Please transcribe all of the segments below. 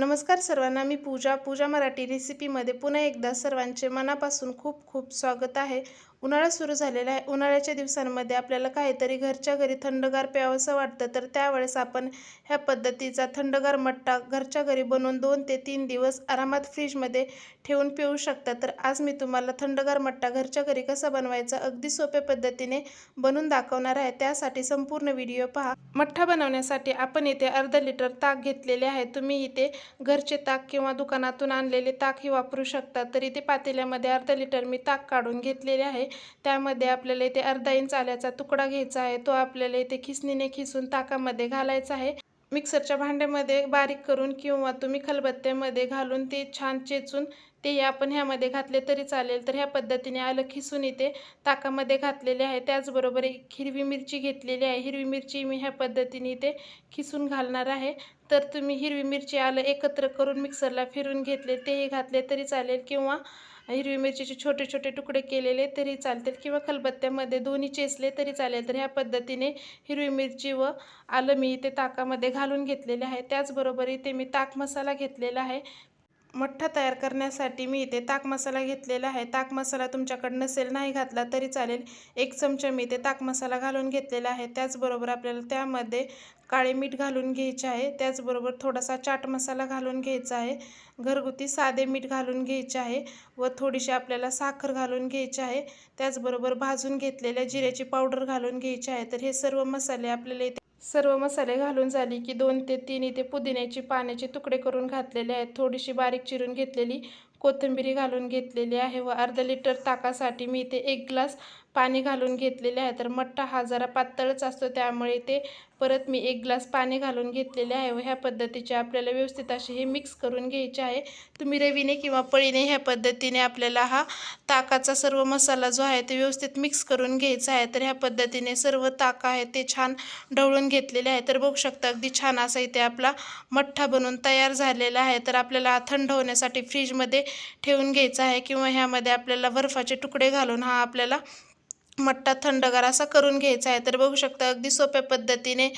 नमस्कार सर्वांना मी पूजा. पूजा मराठी रेसिपीमध्ये पुन्हा एकदा सर्वांचे मनापासून खूप खूप स्वागत आहे. उन्हाळा सुरू झालेला आहे. उन्हाळ्याच्या दिवसांमध्ये आपल्याला काहीतरी घरच्या घरी थंडगार प्यावंसं वाटतं तर त्यावेळेस आपण ह्या पद्धतीचा थंडगार मट्टा घरच्या घरी बनवून दोन ते तीन दिवस आरामात फ्रीजमध्ये ठेवून पिऊ शकता. तर आज मी तुम्हाला थंडगार मट्टा घरच्या घरी कसा बनवायचा अगदी सोप्या पद्धतीने बनवून दाखवणार आहे. त्यासाठी संपूर्ण व्हिडिओ पहा. मठ्ठा बनवण्यासाठी आपण इथे अर्धा लिटर ताक घेतलेले आहे. तुम्ही इथे घरचे ताक किंवा दुकानातून आणलेले ताकही वापरू शकता. तर इथे पातेल्यामध्ये अर्धा लिटर मी ताक काढून घेतलेले आहे. त्यामध्ये आपल्याला इथे अर्धा इंच आल्याचा तुकडा घ्यायचा आहे. तो आपल्याला इथे खिसणीने खिसून ताकामध्ये घालायचा आहे. मिक्सरच्या भांड्यामध्ये बारीक करून किंवा तुम्ही खलबत्त्यामध्ये घालून ते छान चेचून ते आपण ह्यामध्ये घातले तरी चालेल. तर ह्या पद्धतीने आलं खिसून इथे ताकामध्ये घातलेले आहे. त्याचबरोबर एक हिरवी मिरची घेतलेली आहे. हिरवी मिरची मी ह्या पद्धतीने इथे खिसून घालणार आहे. तर तुम्ही हिरवी मिरची आलं एकत्र करून मिक्सरला फिरून घेतले तेही घातले तरी चालेल. किंवा हिरवी मिरचीचे छोटे छोटे तुकडे केलेले तरी चालतील किंवा खलबत्त्यामध्ये दोन्ही चेचले तरी चालेल. तर ह्या पद्धतीने हिरवी मिरची व आलं मी इथे ताकामध्ये घालून घेतलेले आहे. त्याचबरोबर इथे मी ताक मसाला घेतलेला आहे. मठ्ठा तयार करण्यासाठी मी इथे ताक मसाला घेतलेला आहे. ताक मसाला तुमच्याकडं नसेल नाही घातला तरी चालेल. एक चमचा मी इथे ताक मसाला घालून घेतलेला आहे. त्याचबरोबर आपल्याला त्यामध्ये काळे मीठ घालून घ्यायचे आहे. त्याचबरोबर थोडासा चाट मसाला घालून घ्यायचा आहे. घरगुती साधे मीठ घालून घ्यायचे आहे व थोडीशी आपल्याला साखर घालून घ्यायची आहे. त्याचबरोबर भाजून घेतलेल्या जिऱ्याची पावडर घालून घ्यायची आहे. तर हे सर्व मसाले आपल्याला इथे सर्व मसाले घालून झाली की दोन ते तीन इथे पुदिन्याची पाण्याचे तुकडे करून घातलेले आहेत. थोडीशी बारीक चिरून घेतलेली कोथिंबिरी घालून घेतलेली आहे व अर्धा लिटर ताकासाठी मी इथे एक ग्लास पाणी घालून घेतलेले आहे. तर मठ्ठा हा जरा पातळच असतो त्यामुळे ते परत मी एक ग्लास पाणी घालून घेतलेले आहे. व ह्या पद्धतीचे आपल्याला व्यवस्थित असे हे मिक्स करून घ्यायचे आहे. तुम्ही रवीने किंवा पळीने ह्या पद्धतीने आपल्याला हा ताकाचा सर्व मसाला जो आहे ते व्यवस्थित मिक्स करून घ्यायचा आहे. तर ह्या पद्धतीने सर्व ताक आहे ते छान ढवळून घेतलेले आहे. तर बघू शकता अगदी छान असा इथे आपला मठ्ठा बनवून तयार झालेला आहे. तर आपल्याला थंड होण्यासाठी फ्रीजमध्ये ठेवून घ्यायचा आहे किंवा ह्यामध्ये आपल्याला बर्फाचे तुकडे घालून हा आपल्याला मट्टा थंडगार असा करून घ्यायचा आहे. तर बघू शकता अगदी सोप्या पद्धतीने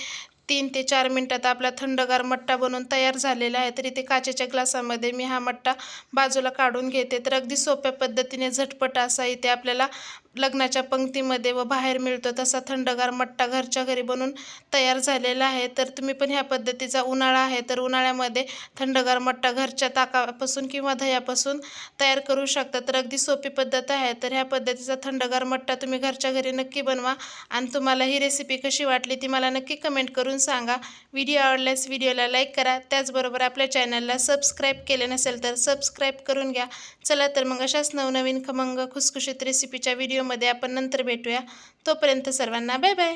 तीन ते चार मिनटात आपला थंडगार मट्टा बनवून तयार झालेला आहे. तर इथे काचेच्या ग्लासामध्ये मी हा मट्टा बाजूला काढून घेते. तर अगदी सोप्या पद्धतीने झटपट असा इथे आपल्याला लग्नाच्या पंक्तीमध्ये व बाहेर मिळतो तसा थंडगार मट्टा घरच्या घरी बनवून तयार झालेला आहे. तर तुम्ही पण ह्या पद्धतीचा उन्हाळा आहे तर उन्हाळ्यामध्ये थंडगार मट्टा घरच्या ताकापासून किंवा दह्यापासून तयार करू शकता. तर अगदी सोपी पद्धत आहे. तर ह्या पद्धतीचा थंडगार मट्टा तुम्ही घरच्या घरी नक्की बनवा. आणि तुम्हाला ही रेसिपी कशी वाटली ती मला नक्की कमेंट करून सांगा. व्हिडिओ आवडल्यास व्हिडिओला लाईक करा. त्याचबरोबर आपल्या चॅनलला सबस्क्राईब केले नसेल तर सबस्क्राईब करून घ्या. चला तर मग अशाच नवनवीन खमंग खुसखुशीत रेसिपीच्या व्हिडिओ व्हिडिओमध्ये आपण नंतर भेटूया. तोपर्यंत सर्वांना बाय बाय.